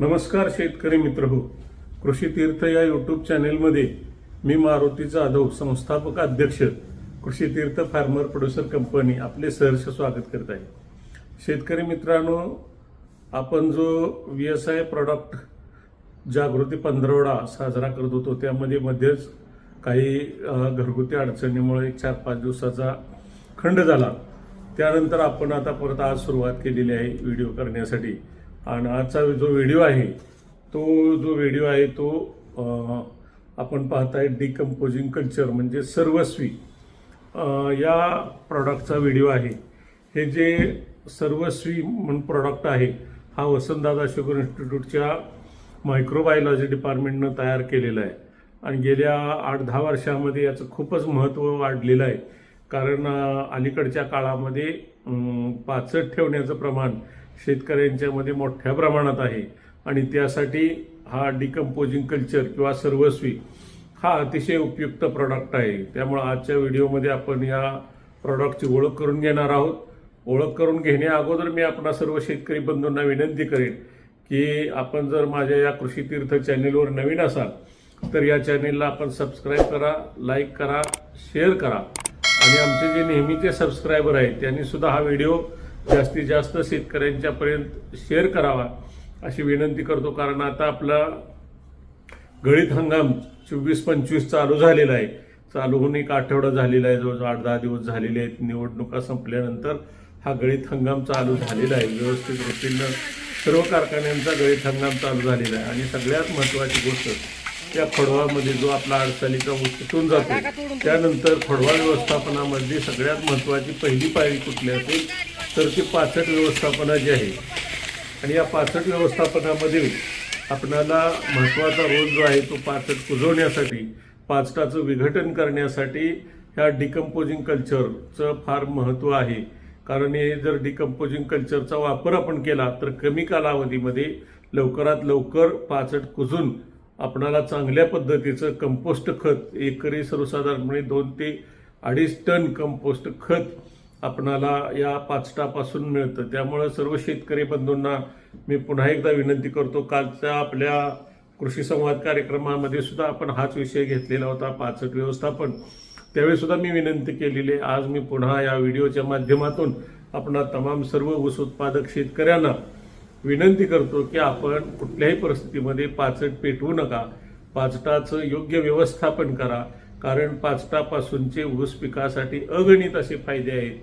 नमस्कार शेतकरी मित्र हो कृषी तीर्थ या यूट्यूब चॅनेलमध्ये मी मारुती जाधव संस्थापक अध्यक्ष कृषी तीर्थ फार्मर प्रोड्युसर कंपनी आपले सहर्ष स्वागत करत आहे. शेतकरी मित्रांनो आपण जो व्ही एस आय प्रॉडक्ट जागृती पंधरवडा साजरा करत होतो त्यामध्ये मध्येच काही घरगुती अडचणीमुळे एक चार पाच दिवसाचा खंड झाला. त्यानंतर आपण आता परत आज सुरुवात केलेली आहे व्हिडिओ करण्यासाठी. आणि आजचा जो व्हिडिओ आहे तो जो व्हिडिओ आहे तो आपण पाहताय डिकम्पोजिंग कल्चर म्हणजे सर्वस्वी. या प्रॉडक्टचा व्हिडिओ आहे. हे जे सर्वस्वी म्हणून प्रॉडक्ट आहे हा वसंतदादा शुगर इन्स्टिट्यूटच्या मायक्रोबायोलॉजी डिपार्टमेंटनं तयार केलेला आहे. आणि गेल्या आठ दहा वर्षामध्ये याचं खूपच महत्त्व वाढलेलं आहे. कारण अलीकडच्या काळामध्ये पाचट ठेवण्याचं प्रमाण शेतकऱ्यांच्यामध्ये मोठ्या प्रमाणात आहे. आणि त्यासाठी हा डिकम्पोजिंग कल्चर किंवा सर्वस्वी हा अतिशय उपयुक्त प्रॉडक्ट आहे. त्यामुळं आजच्या व्हिडिओमध्ये आपण या प्रॉडक्टची ओळख करून घेणार आहोत. ओळख करून घेण्या अगोदर मी आपणा सर्व शेतकरी बंधूंना विनंती करेन की आपण जर माझ्या या कृषी तीर्थ चॅनेलवर नवीन असाल तर या चॅनेलला आपण सबस्क्राईब करा लाईक करा शेअर करा. आणि आमचे जे नेहमीचे सबस्क्रायबर आहेत त्यांनी सुद्धा हा व्हिडिओ जास्तीत जास्त शेतकऱ्यांच्यापर्यंत शेअर करावा अशी विनंती करतो. कारण आता आपला गळीत हंगाम चोवीस पंचवीस चालू झालेला आहे. चालू होऊन एक आठवडा झालेला आहे. जवळजवळ आठ दहा दिवस झालेले आहेत. निवडणुका संपल्यानंतर हा गळीत हंगाम चालू झालेला आहे. व्यवस्थित वृत्तीनं सर्व कारखान्यांचा गळीत हंगाम चालू झालेला आहे. आणि सगळ्यात महत्त्वाची गोष्ट त्या खडवामध्ये जो आपला अडचणीचा ऊस जातो त्यानंतर खडवा व्यवस्थापनामध्ये सगळ्यात महत्त्वाची पहिली पायरी कुठली असेल? तर ती पाचट व्यवस्थापना जी आहे आणि या पाचट व्यवस्थापनामध्ये आपणाला महत्त्वाचा रोल जो आहे तो पाचट कुजवण्यासाठी पाचटाचं विघटन करण्यासाठी ह्या डिकम्पोजिंग कल्चरचं फार महत्त्व आहे. कारण हे जर डिकम्पोजिंग कल्चरचा वापर आपण केला तर कमी कालावधीमध्ये लवकरात लवकर पाचट कुजून आपणाला चांगल्या पद्धतीचं कंपोस्ट खत एकरी सर्वसाधारणपणे दोन ते अडीच टन कंपोस्ट खत आपणाला या पाचटापासून मिळतं. त्यामुळं सर्व शेतकरी बंधूंना मी पुन्हा एकदा विनंती करतो कालच्या आपल्या कृषी संवाद कार्यक्रमामध्ये सुद्धा आपण हाच विषय घेतलेला होता पाचट व्यवस्थापन. त्यावेळी सुद्धा मी विनंती केलेली आहे आज मी पुन्हा या व्हिडिओच्या माध्यमातून आपणा तमाम सर्व ऊस उत्पादक शेतकऱ्यांना विनंती करतो की आपण कुठल्याही परिस्थितीमध्ये पाचट पेटवू नका. पाचटाचं योग्य व्यवस्थापन करा. कारण पाचटापासूनचे ऊस पिकासाठी अगणित असे फायदे आहेत.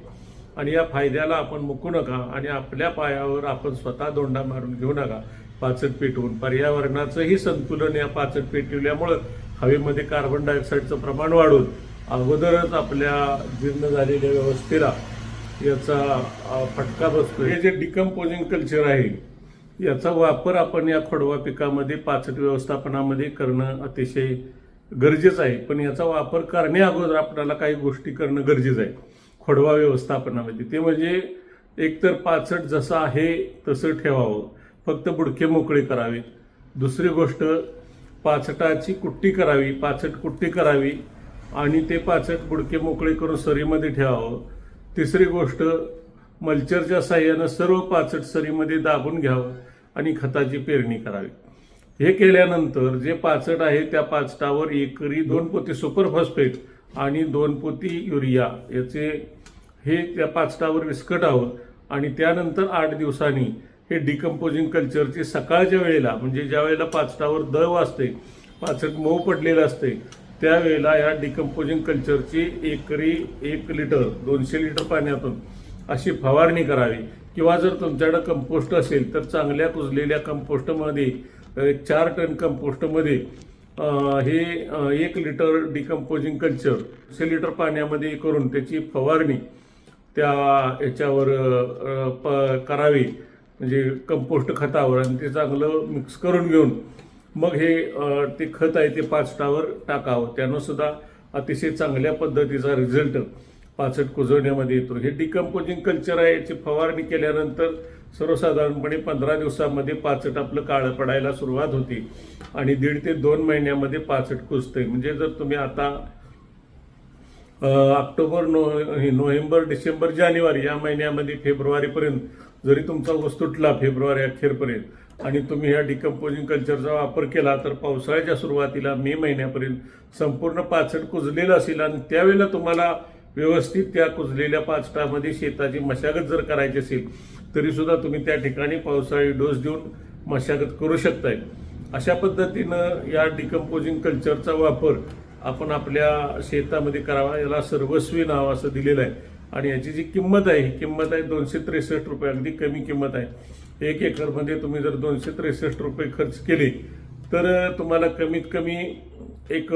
आणि या फायद्याला आपण मुकू नका आणि आपल्या पायावर आपण स्वतः दोंडा मारून घेऊ नका. पाचट पेटवून पर्यावरणाचंही संतुलन या पाचट पेटवल्यामुळं हवेमध्ये कार्बन डायऑक्साईडचं प्रमाण वाढून अगोदरच आपल्या जीर्ण झालेल्या व्यवस्थेला याचा फटका बसतो हे जे डिकम्पोजिंग कल्चर आहे याचा वापर आपण या खोडवा पिकामध्ये पाचट व्यवस्थापनामध्ये करणं अतिशय गरजेचं आहे. पण याचा वापर करण्याअगोदर आपल्याला काही गोष्टी करणं गरजेचं आहे. खोडवा व्यवस्थापनामध्ये. ते म्हणजे एकतर पाचट जसं आहे तसं ठेवावं. फक्त बुडके मोकळे करावेत. दुसरी गोष्ट पाचटाची कुट्टी करावी. पाचट कुट्टी करावी आणि ते पाचट बुडके मोकळे करून सरीमध्ये ठेवावं. तिसरी गोष्ट मल्चरच्या साह्यानं सर्व पाचट सरीमध्ये दाबून घ्यावं आणि खताची पेरणी करावी. हे केल्यानंतर जे पाचट आहे त्या पाचटावर एकरी दोन पोती सुपर फॉस्फेट आणि दोन पोती युरिया याचे हे त्या पाचटावर विस्कटावं आणि त्यानंतर आठ दिवसांनी हे डिकम्पोजिंग कल्चरची सकाळच्या वेळेला म्हणजे ज्या वेळेला पाचटावर दव असते पाचट मऊ पडलेलं असते त्यावेळेला या डिकम्पोजिंग कल्चरची एकरी एक लिटर दोनशे लिटर पाण्यातून अशी फवारणी करावी. किंवा जर तुमच्याकडं कंपोस्ट असेल तर चांगल्या कुजलेल्या कंपोस्टमध्ये चार टन कंपोस्टमध्ये हे एक लिटर डिकम्पोजिंग कल्चर शे लिटर पाण्यामध्ये करून त्याची फवारणी त्या याच्यावर प- करावी. म्हणजे कंपोस्ट खतावर आणि ते चांगलं मिक्स करून घेऊन मग हे ते खत आहे ते पाचटावर टाकावं. त्यानं सुद्धा अतिशय चांगल्या पद्धतीचा रिझल्ट पाचट कुजवण्यामध्ये येतो. हे डिकम्पोजिंग कल्चर आहे याची फवारणी केल्यानंतर सर्वसाधारणपणे पंधरा दिवसामध्ये पाचट आपलं काळं पडायला सुरुवात होती. आणि दीड ते दोन महिन्यामध्ये पाचट कुजते म्हणजे जर तुम्ही आता ऑक्टोबर नो नोव्हेंबर डिसेंबर जानेवारी या महिन्यामध्ये फेब्रुवारीपर्यंत जरी तुमचा ऊस तुटला फेब्रुवारी अखेरपर्यंत आणि तुम्ही ह्या डिकम्पोजिंग कल्चरचा वापर केला तर पावसाळ्याच्या सुरुवातीला मे महिन्यापर्यंत संपूर्ण पाचट कुजलेलं असेल आणि त्यावेळेला तुम्हाला व्यवस्थित त्या कुजलेल्या पाचटामध्ये शेताची मशागत जर करायची असेल तरीसुद्धा तुम्ही त्या ठिकाणी पावसाळी डोस देऊन मशागत करू शकताय. अशा पद्धतीनं या डिकम्पोजिंग कल्चरचा वापर आपण आपल्या शेतामध्ये करावा याला सर्वस्वी नाव असं दिलेलं आहे. आणि याची जी किंमत आहे ही किंमत आहे दोनशे त्रेसष्ट रुपये अगदी कमी किंमत आहे. एक एकरमध्ये तुम्ही जर दोनशे त्रेसष्ट रुपये खर्च केले तर तुम्हाला कमीत कमी एक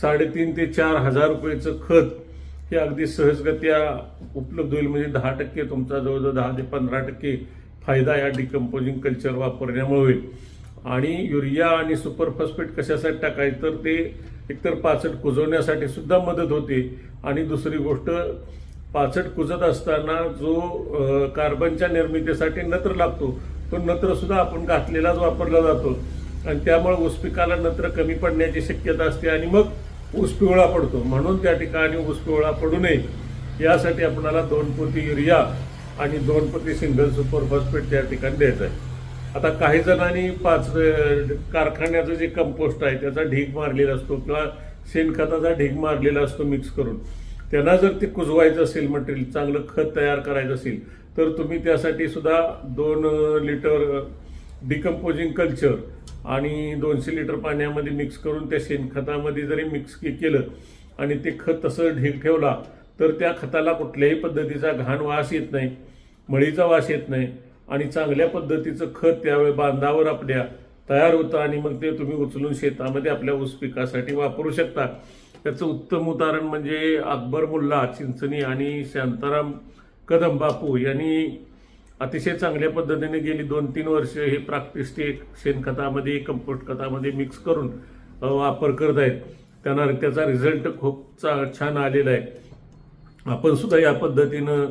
साडेतीन ते चार हजार रुपयेचं खत हे अगदी सहजगत्या उपलब्ध होईल. म्हणजे दहा टक्के तुमचा जवळजवळ दहा ते पंधरा टक्के फायदा या डिकम्पोजिंग कल्चर वापरण्यामुळे होईल. आणि युरिया आणि सुपर फॉस्फेट कशासाठी टाकायचं तर ते एकतर पाचट कुजवण्यासाठी सुद्धा मदत होते. आणि दुसरी गोष्ट पाचट कुजत असताना जो कार्बनच्या निर्मितीसाठी नत्र लागतो तो नत्रसुद्धा आपण घातलेलाच वापरला जातो. आणि त्यामुळे ऊस पिकाला नत्र कमी पडण्याची शक्यता असते. आणि मग ऊस पिवळा पडतो. म्हणून त्या ठिकाणी ऊस पिवळा पडू नये. यासाठी आपणाला दोन पोती युरिया आणि दोन पोती सिंगल सुपर फॉस्फेट त्या ठिकाणी द्यायचं आहे. आता काही जणांनी पाच कारखान्याचं जे कंपोस्ट आहे त्याचा ढीग मारलेला असतो किंवा शेणखताचा ढीग मारलेला असतो मिक्स करून. त्यांना जर ते कुजवायचं असेल मटेरियल चांगलं खत तयार करायचं असेल तर तुम्ही त्यासाठी सुद्धा दोन लिटर डिकम्पोजिंग कल्चर आणि दोनशे लिटर पाण्यामध्ये मिक्स करून त्या शेणखतामध्ये जरी मिक्स केलं आणि ते खत तसं ढीग ठेवला तर त्या खताला कुठल्याही पद्धतीचा घाण वास येत नाही मळीचा वास येत नाही आणि चांगल्या पद्धतीचं खत त्यावेळी बांधावर आपल्या तयार होतं आणि मग ते तुम्ही उचलून शेतामध्ये आपल्या ऊस पिकासाठी वापरू शकता. त्याचं उत्तम उदाहरण म्हणजे अकबर मुल्ला चिंचणी आणि शांताराम कदम बापू यांनी अतिशय चांगल्या पद्धतीने गेली दोन तीन वर्ष हे प्राक्टिस्टिक शेणखतामध्ये कंपोस्ट खतामध्ये मिक्स करून वापर करत आहेत. त्यांना त्याचा रिझल्ट खूप चा- छान आलेला आहे. आपण सुद्धा या पद्धतीनं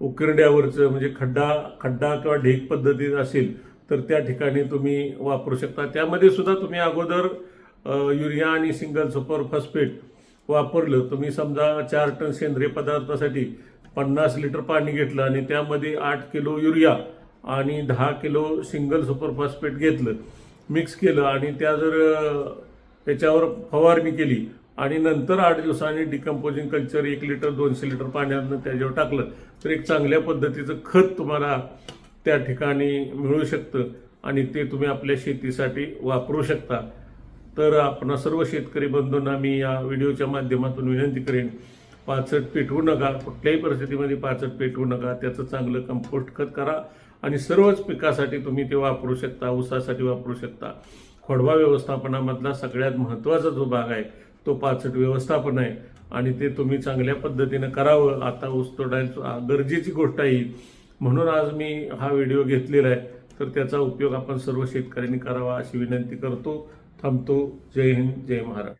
उकिरड्यावरचं म्हणजे खड्डा खड्डा किंवा ढेक पद्धती असेल तर त्या ठिकाणी तुम्ही वापरू शकता. त्यामध्ये सुद्धा तुम्ही अगोदर युरिया आणि सिंगल सुपर फॉस्फेट वापरलं. तुम्ही समजा चार टन सेंद्रिय पदार्थासाठी पन्नास लिटर पाणी घेतलं आणि त्यामध्ये आठ किलो युरिया आणि दहा किलो सिंगल सुपरफॉस्फेट घेतलं मिक्स केलं आणि त्या जर त्याच्यावर फवारणी केली आणि नंतर आठ दिवसांनी डिकम्पोजिंग कल्चर एक लिटर दोनशे लिटर पाण्यातनं त्याच्यावर टाकलं तर एक चांगल्या पद्धतीचं खत तुम्हाला त्या ठिकाणी मिळू शकतं आणि ते तुम्ही आपल्या शेतीसाठी वापरू शकता. तर आपण सर्व शेतकरी बंधूंना मी या व्हिडिओच्या माध्यमातून विनंती करेन पाचट पेटवू नका कुठल्याही परिस्थितीमध्ये पाचट पेटवू नका त्याचं चांगलं कंपोस्ट खत करा आणि सर्वच पिकासाठी तुम्ही ते वापरू शकता ऊसासाठी वापरू शकता. खोडवा व्यवस्थापनामधला सगळ्यात महत्त्वाचा जो भाग आहे तो पाचट व्यवस्थापन आहे आणि ते तुम्ही चांगल्या पद्धतीनं करावं. आता ऊस तोडायला गरजेची गोष्ट आहे म्हणून आज मी हा व्हिडिओ घेतलेला आहे तर त्याचा उपयोग आपण सर्व शेतकऱ्यांनी करावा अशी विनंती करतो. थांबतो. जय हिंद जय महाराष्ट्र.